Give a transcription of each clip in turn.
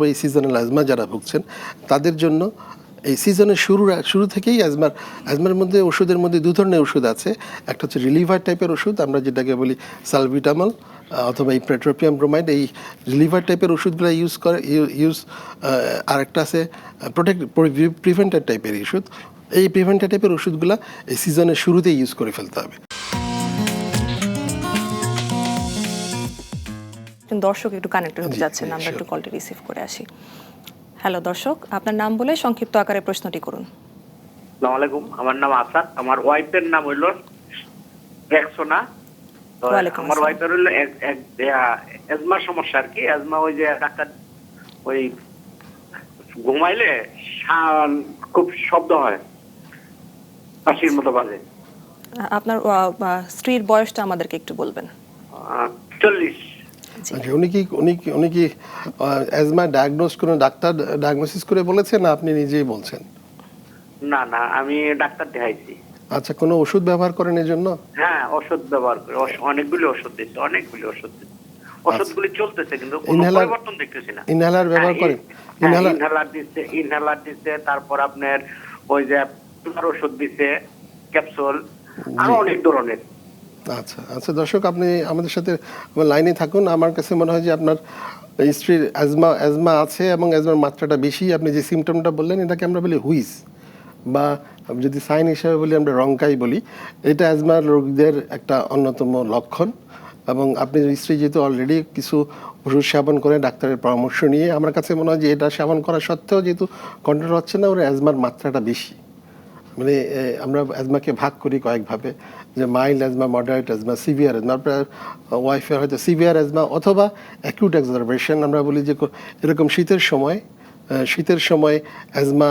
বা এই seasonal asthma যারা ভুগছেন, তাদের জন্য এই সিজনের শুরু শুরু থেকেই অ্যাজমার অ্যাজমার মধ্যে ওষুধের মধ্যে দু ধরনের ওষুধ আছে। একটা হচ্ছে রিলিভার টাইপের ওষুধ, আমরা যেটাকে বলি সালভিটামল অথবা এই প্রেট্রোপিয়াম ব্রোমাইড এই রিলিভার টাইপের ওষুধগুলো ইউজ করে ইউজ আর একটা আছে প্রোটেক্ট প্রিভেন্টার টাইপের ওষুধ। এই প্রিভেন্টার টাইপের ওষুধগুলো এই সিজনের শুরুতেই ইউজ করে ফেলতে হবে। একজন দর্শক একটু কানেক্টেড হতে যাচ্ছেন আমরা একটু কলটি রিসিভ করে আসি। হ্যালো দর্শক আপনার নাম বলে সংক্ষিপ্ত আকারে প্রশ্নটি করুন। আসসালামু আলাইকুম আমার নাম আসাদ আমার ওয়াইফের নাম হইল রেক্সোনা আমার ওয়াইফের হইল সমস্যা আর কি এজমা ওই যে ডাক্তার ওই ঘুমাইলে খুব শব্দ হয় কাশির মতো বাজে। আপনার স্ত্রীর বয়সটা আমাদেরকে একটু বলবেন। আহ, চল্লিশ। আচ্ছা উনি কি উনি কি উনি কি অ্যাজমা ডায়াগনোস করে ডাক্তার ডায়াগনোসিস করে বলেছেন না আপনি নিজেই বলছেন? না না আমি ডাক্তার দেখাইছি। আচ্ছা কোনো ওষুধ ব্যবহার করেন এই জন্য? হ্যাঁ ওষুধ ব্যবহার করে। অনেকগুলি ওষুধ দিচ্ছে অনেকগুলি ওষুধ দিচ্ছে। ওষুধগুলি চলতেছে কিন্তু কোনো পরিবর্তন দেখতেছি না। ইনহেলার ব্যবহার করেন? ইনহেলার ইনহেলার দিচ্ছে ইনহেলার দিচ্ছে তারপর আপনার ওই যে ওষুধ দিচ্ছে ক্যাপসুল আরও অনেক ধরনের। আচ্ছা আচ্ছা দর্শক, আপনি আমাদের সাথে লাইনে থাকুন। আমার কাছে মনে হয় যে আপনার স্ত্রীর অ্যাজমা অ্যাজমা আছে এবং অ্যাজমার মাত্রাটা বেশি। আপনি যে সিমটমটা বললেন, এটাকে আমরা বলি হুইস বা যদি সাইন হিসাবে বলি, আমরা রঙ্কাই বলি। এটা অ্যাজমার রোগীদের একটা অন্যতম লক্ষণ এবং আপনি স্ত্রী যেহেতু অলরেডি কিছু ওষুধ সেবন করে ডাক্তারের পরামর্শ নিয়ে, আমার কাছে মনে হয় যে এটা সেবন করা সত্ত্বেও যেহেতু কন্ট্রোল হচ্ছে না, ওর অ্যাজমার মাত্রাটা বেশি। মানে আমরা অ্যাজমাকে ভাগ করি কয়েকভাবে, যে mild asthma moderate asthma severe asthma আপনার ওয়াইফের হয়তো সিভিয়ার অ্যাজমা অথবা অ্যাকিউট এক্সারভেশন আমরা বলি যে এরকম শীতের সময় শীতের সময় অ্যাজমা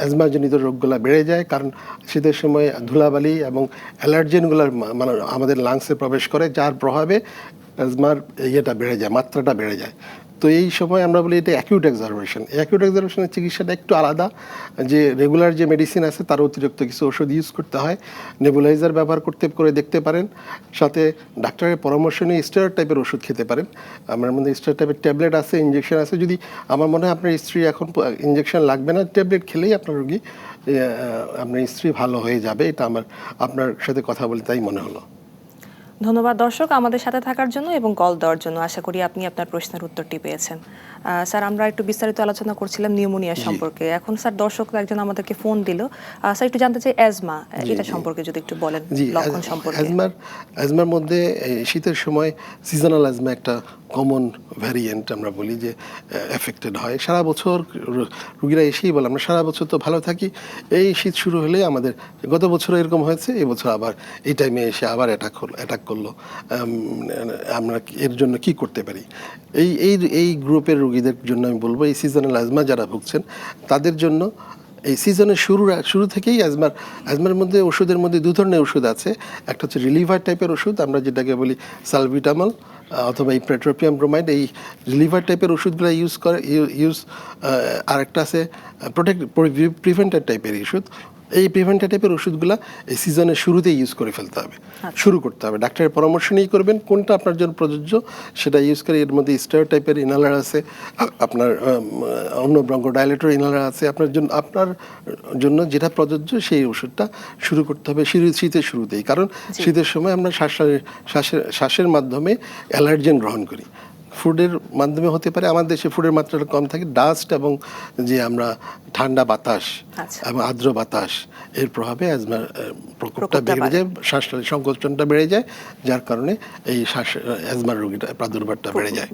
অ্যাজমাজনিত রোগগুলো বেড়ে যায় কারণ শীতের সময় ধুলাবালি এবং অ্যালার্জেনগুলো মানে আমাদের লাংসে প্রবেশ করে, যার প্রভাবে অ্যাজমার ইয়েটা বেড়ে যায়, মাত্রাটা বেড়ে যায়। তো এই সময় আমরা বলি এটা অ্যাকিউট এক্সারভেশন অ্যাকিউট এক্সারভেশনের চিকিৎসাটা একটু আলাদা। যে রেগুলার যে মেডিসিন আছে, তার অতিরিক্ত কিছু ওষুধ ইউজ করতে হয়। নেবুলাইজার ব্যবহার করতে, করে দেখতে পারেন। সাথে ডাক্তারের পরামর্শ নিয়ে স্টেরয়েড টাইপের ওষুধ খেতে পারেন। আমার মধ্যে স্টেরয়েড টাইপের ট্যাবলেট আছে ইঞ্জেকশন আছে। যদি আমার মনে হয় আপনার স্ত্রী এখন ইঞ্জেকশন লাগবে না ট্যাবলেট খেলেই আপনার রোগী আপনার স্ত্রী ভালো হয়ে যাবে। এটা আমার, আপনার সাথে কথা বলে তাই মনে হলো। ধন্যবাদ দর্শক আমাদের সাথে থাকার জন্য এবং কল দেওয়ার জন্য। আশা করি আপনি আপনার প্রশ্নের উত্তরটি পেয়েছেন। স্যার আমরা একটু বিস্তারিত আলোচনা করছিলাম নিউমোনিয়া সম্পর্কে। এখন স্যার দর্শক একজন আমাদেরকে ফোন দিল। স্যার একটু জানতে চাই অ্যাজমা এটা সম্পর্কে যদি একটু বলেন লক্ষণ সম্পর্কে। অ্যাজমার অ্যাজমার মধ্যে শীতের সময় সিজনাল অ্যাজমা একটা কমন ভ্যারিয়েন্ট আমরা বলি যে এফেক্টেড হয়। সারা বছর রুগীরা এসেই বলে আমরা সারা বছর তো ভালো থাকি। এই শীত শুরু হলে আমাদের গত বছর এরকম হয়েছে এবছর আবার এই টাইমে এসে আবার অ্যাটাক হলো অ্যাটাক করল আমরা এর জন্য কি করতে পারি? এই এই এই গ্রুপের রুগীদের জন্য আমি বলব, এই সিজনাল অ্যাজমা যারা ভুগছেন, তাদের জন্য এই সিজনের শুরু শুরু থেকেই অ্যাজমার অ্যাজমার মধ্যে ওষুধের মধ্যে দু ধরনের ওষুধ আছে। একটা হচ্ছে রিলিভার টাইপের ওষুধ, আমরা যেটাকে বলি সালভিটামল অথবা এই প্রেট্রোপিয়াম ব্রোমাইড এই রিলিভার টাইপের ওষুধগুলো ইউজ করে ইউজ আর একটা আছে প্রোটেক্ট প্রিভেন্টার টাইপের ওষুধ। এই প্রিভেন্টার টাইপের ওষুধগুলো এই সিজনের শুরুতেই ইউজ করে ফেলতে হবে। শুরু করতে হবে। ডাক্তারের পরামর্শ নিয়েই করবেন কোনটা আপনার জন্য প্রযোজ্য সেটা ইউজ করে এর মধ্যে স্টার টাইপের ইনহালার আছে আপনার অন্য ব্রঙ্কোডাইলেটর ইনহালার আছে আপনার জন্য আপনার জন্য যেটা প্রযোজ্য সেই ওষুধটা শুরু করতে হবে শীত- শীতের শুরুতেই। কারণ শীতের সময় আমরা শ্বাস শ্বাসের শ্বাসের মাধ্যমে অ্যালার্জেন গ্রহণ করি। ফুডের মাধ্যমে হতে পারে আমাদের দেশে ফুডের মাত্রাটা কম থাকে। ডাস্ট এবং যে আমরা ঠান্ডা বাতাস আচ্ছা। এবং আর্দ্র বাতাস এর প্রভাবে অ্যাজমার প্রকোপটা প্রকোপটা বেড়ে যায় শ্বাস সংকোচনটা বেড়ে যায় যার কারণে এই শ্বাস অ্যাজমার রোগীটা প্রাদুর্ভাবটা বেড়ে যায়।